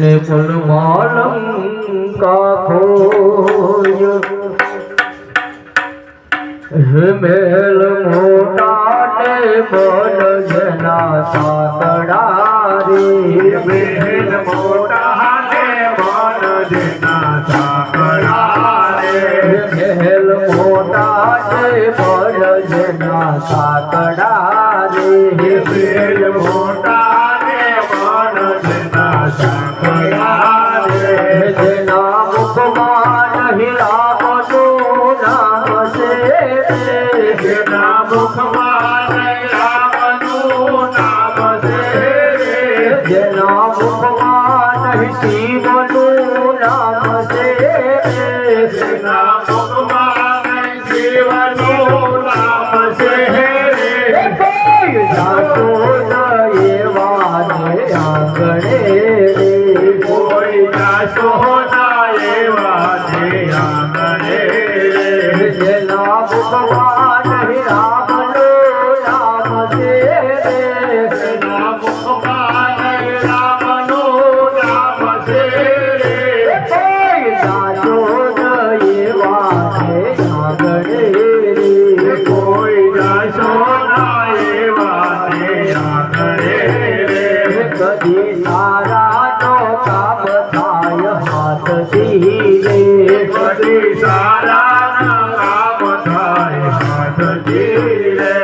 સન્માલંકા ખોય હિમેલ મોટાને બલ જના સાતડારી મેલ મોટાને બલ જના સાતડારે મેલ મોટાને બલ જના સાતડારે મેલ મોટા కృష్ణ yeah.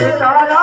那个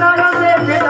দরদে ফেরা